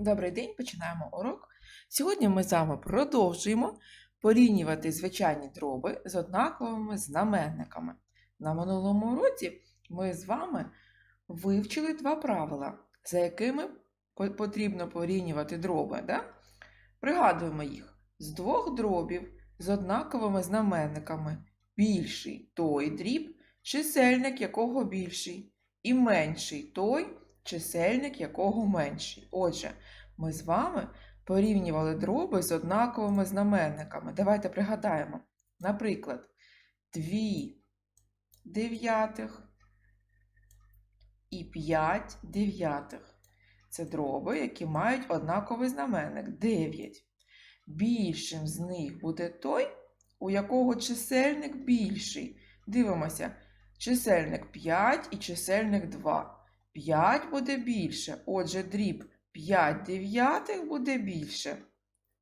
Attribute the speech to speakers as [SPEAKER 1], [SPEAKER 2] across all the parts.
[SPEAKER 1] Добрий день, починаємо урок. Сьогодні ми з вами продовжуємо порівнювати звичайні дроби з однаковими знаменниками. На минулому уроці ми з вами вивчили два правила, за якими потрібно порівнювати дроби. Да? Пригадуємо їх: з двох дробів з однаковими знаменниками більший той дріб, чисельник якого більший, і менший той, чисельник якого менший. Отже, ми з вами порівнювали дроби з однаковими знаменниками. Давайте пригадаємо. Наприклад, 2 дев'ятих і 5 дев'ятих. Це дроби, які мають однаковий знаменник 9. Більшим з них буде той, у якого чисельник більший. Дивимося, чисельник 5 і чисельник 2. 5 буде більше. Отже, дріб 5 дев'ятих буде більше.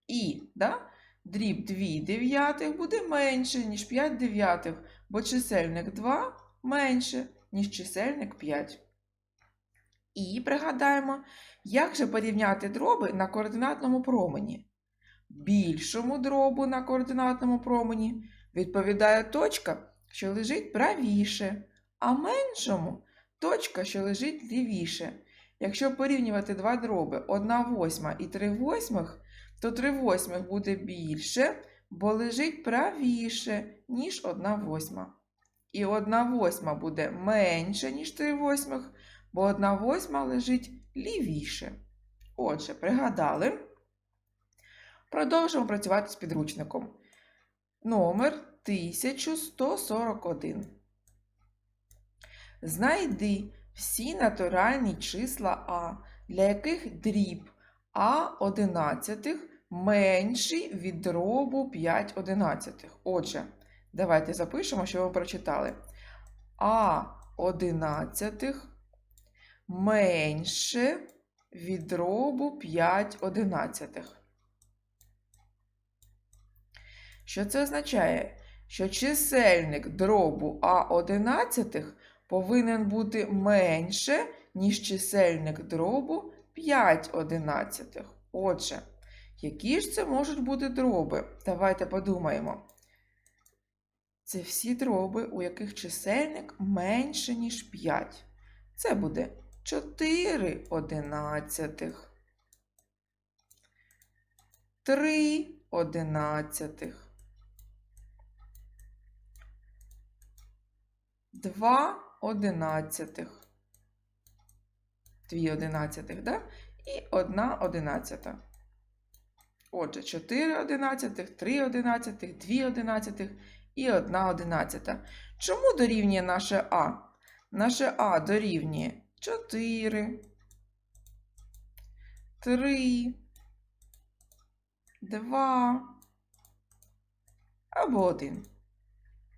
[SPEAKER 1] І да, дріб 2 дев'ятих буде менше, ніж 5 дев'ятих, бо чисельник 2 менше, ніж чисельник 5. І пригадаємо, як же порівняти дроби на координатному промені. Більшому дробу на координатному промені відповідає точка, що лежить правіше, а меншому точка, що лежить лівіше. Якщо порівнювати два дроби 1 восьма і 3 восьмих, то 3 восьмих буде більше, бо лежить правіше, ніж 1 восьма. І 1 восьма буде менше, ніж 3 восьмих, бо 1 восьма лежить лівіше. Отже, пригадали. Продовжуємо працювати з підручником. Номер 1141. Знайди всі натуральні числа А, для яких дріб А одинадцятих менший від дробу 5 одинадцятих. Отже, давайте запишемо, що ви прочитали. А одинадцятих менше від дробу 5 одинадцятих. Що це означає? Що чисельник дробу А одинадцятих повинен бути менше, ніж чисельник дробу 5 одинадцятих. Отже, які ж це можуть бути дроби? Давайте подумаємо. Це всі дроби, у яких чисельник менше, ніж 5. Це буде 4 одинадцятих, 3 одинадцятих, 2 одинадцятих. 2 одинадцятих, да? І 1 одинадцята. Отже, 4 одинадцятих, 3 одинадцятих, 2 одинадцятих і 1 одинадцята. Чому дорівнює наше А? Наше А дорівнює 4, 3, 2 або 1.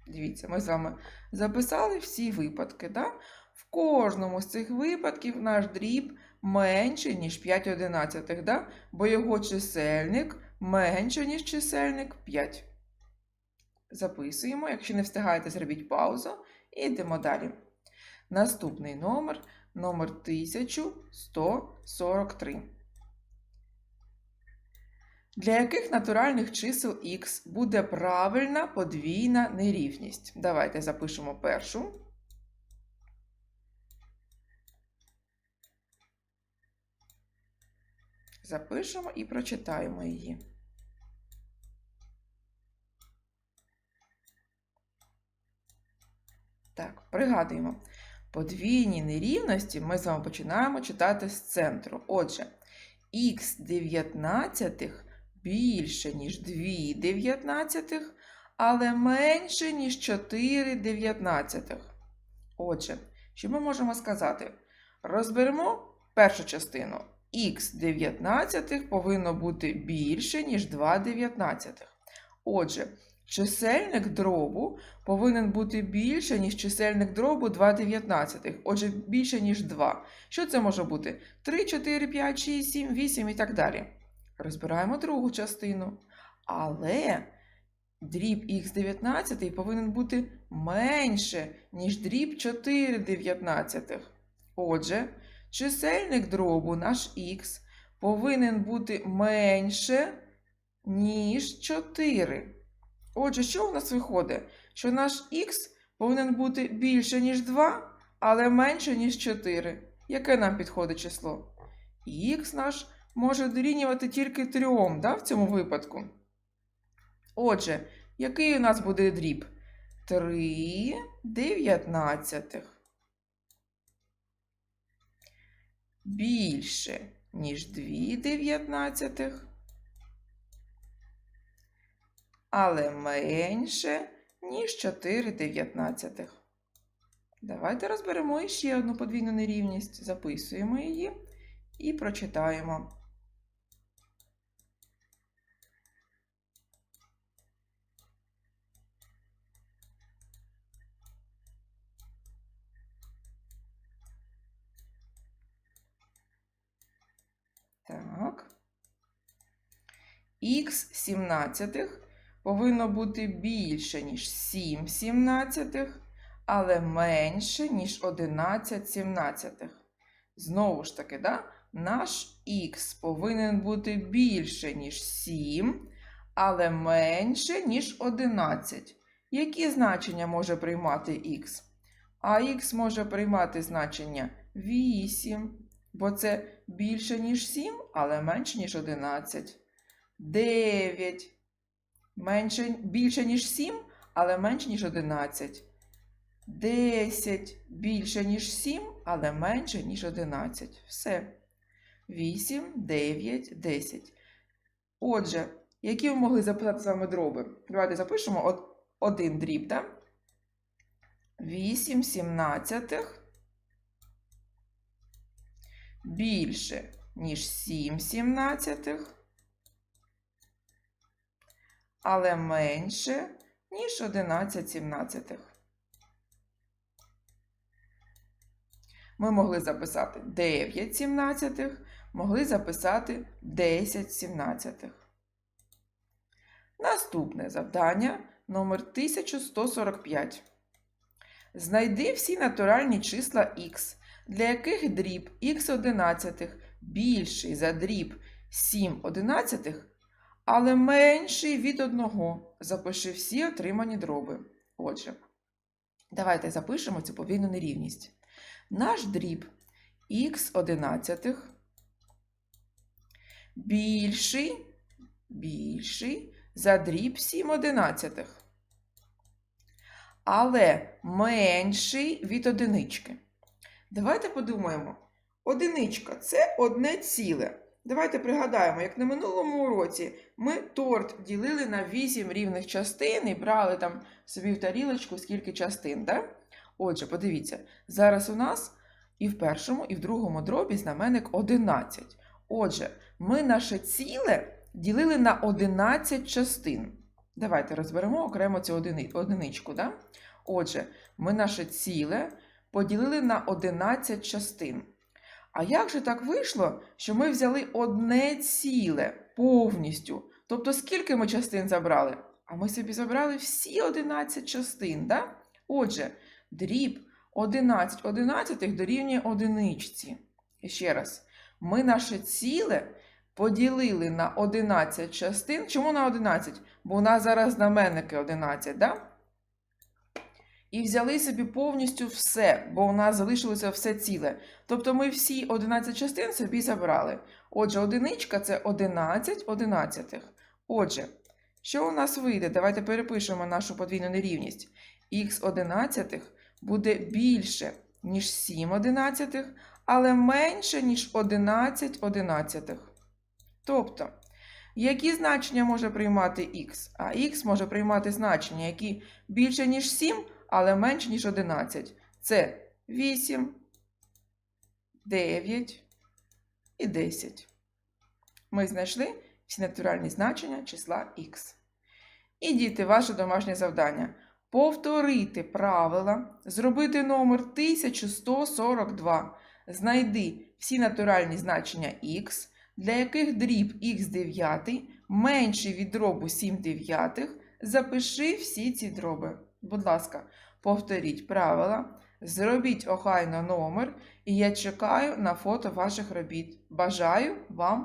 [SPEAKER 1] Дивіться, ми з вами записали всі випадки. Да? В кожному з цих випадків наш дріб менший, ніж 5 одинадцятих, да? бо його чисельник менше, ніж чисельник 5. Записуємо, якщо не встигаєте, зробіть паузу і йдемо далі. Наступний номер номер 1143. Для яких натуральних чисел х буде правильна подвійна нерівність? Давайте запишемо першу. Запишемо і прочитаємо її. Так, пригадуємо. Подвійні нерівності ми з вами починаємо читати з центру. Отже, х 19 більше, ніж 2 дев'ятнадцятих, але менше, ніж 4 дев'ятнадцятих. Отже, що ми можемо сказати? Розберемо першу частину. х 19 повинно бути більше, ніж 2 дев'ятнадцятих. Отже, чисельник дробу повинен бути більше, ніж чисельник дробу 2 дев'ятнадцятих. Отже, більше, ніж 2. Що це може бути? 3, 4, 5, 6, 7, 8 і так далі. Розбираємо другу частину. Але дріб х 19 повинен бути менше, ніж дріб 4 дев'ятнадцятих. Отже, чисельник дробу наш х повинен бути менше, ніж 4. Отже, що у нас виходить? Що наш х повинен бути більше, ніж 2, але менше, ніж 4. Яке нам підходить число? Х наш може дорівнювати тільки 3 да, в цьому випадку. Отже, який у нас буде дріб? 3 дев'ятнадцятих. Більше, ніж 2 дев'ятнадцятих. Але менше, ніж 4 дев'ятнадцятих. Давайте розберемо іще одну подвійну нерівність. Записуємо її і прочитаємо. Так. Х сімнадцятих повинно бути більше, ніж 7 сімнадцятих, але менше, ніж 11 сімнадцятих. Знову ж таки, да? наш х повинен бути більше, ніж 7, але менше, ніж 11. Які значення може приймати х? А х може приймати значення 8, бо це більше, ніж 7, але менше, ніж 11. 9. Менше, більше, ніж 7, але менше, ніж 11. 10. Більше, ніж 7, але менше, ніж 11. Все. 8, 9, 10. Отже, які ми могли записати з вами дроби? Давайте запишемо один дріб, так? 8 сімнадцятих більше, ніж 7 сімнадцятих, але менше, ніж 11 сімнадцятих. Ми могли записати 9 сімнадцятих, могли записати 10 сімнадцятих. Наступне завдання номер 1145. Знайди всі натуральні числа х, для яких дріб х одинадцятих більший за дріб 7 одинадцятих, але менший від одного. Запиши всі отримані дроби. Отже, давайте запишемо цю подвійну нерівність. Наш дріб х одинадцятих більший, більший за дріб 7 одинадцятих але менший від одинички. Давайте подумаємо. Одиничка це одне ціле. Давайте пригадаємо, як на минулому уроці ми торт ділили на 8 рівних частин і брали там собі в тарілочку скільки частин. Да? Отже, подивіться, зараз у нас і в першому, і в другому дробі знаменник 11. Отже, ми наше ціле ділили на 11 частин. Давайте розберемо окремо цю одини, одиничку. Да? Отже, ми наше ціле поділили на 11 частин. А як же так вийшло, що ми взяли одне ціле повністю? Тобто, скільки ми частин забрали? А ми собі забрали всі 11 частин. Да? Отже, дріб 11 одинадцятих дорівнює одиничці. І ще раз, ми наше ціле поділили на 11 частин. Чому на 11? Бо у нас зараз знаменники 11, да? І взяли собі повністю все, бо у нас залишилося все ціле. Тобто ми всі 11 частин собі забрали. Отже, одиничка це 11 одинадцятих. Отже, що у нас вийде? Давайте перепишемо нашу подвійну нерівність. Х одинадцятих буде більше, ніж 7 одинадцятих, але менше, ніж 11 одинадцятих. Тобто, які значення може приймати х? А х може приймати значення, які більше, ніж 7, але менше, ніж 11. Це 8, 9 і 10. Ми знайшли всі натуральні значення числа х. І діти, ваше домашнє завдання. Повторити правила, зробити номер 1142. Знайди всі натуральні значення х, для яких дріб х 9 менший від дробу 7 дев'ятих. Запиши всі ці дроби. Будь ласка, повторіть правила, зробіть охайно номер, і я чекаю на фото ваших робіт. Бажаю вам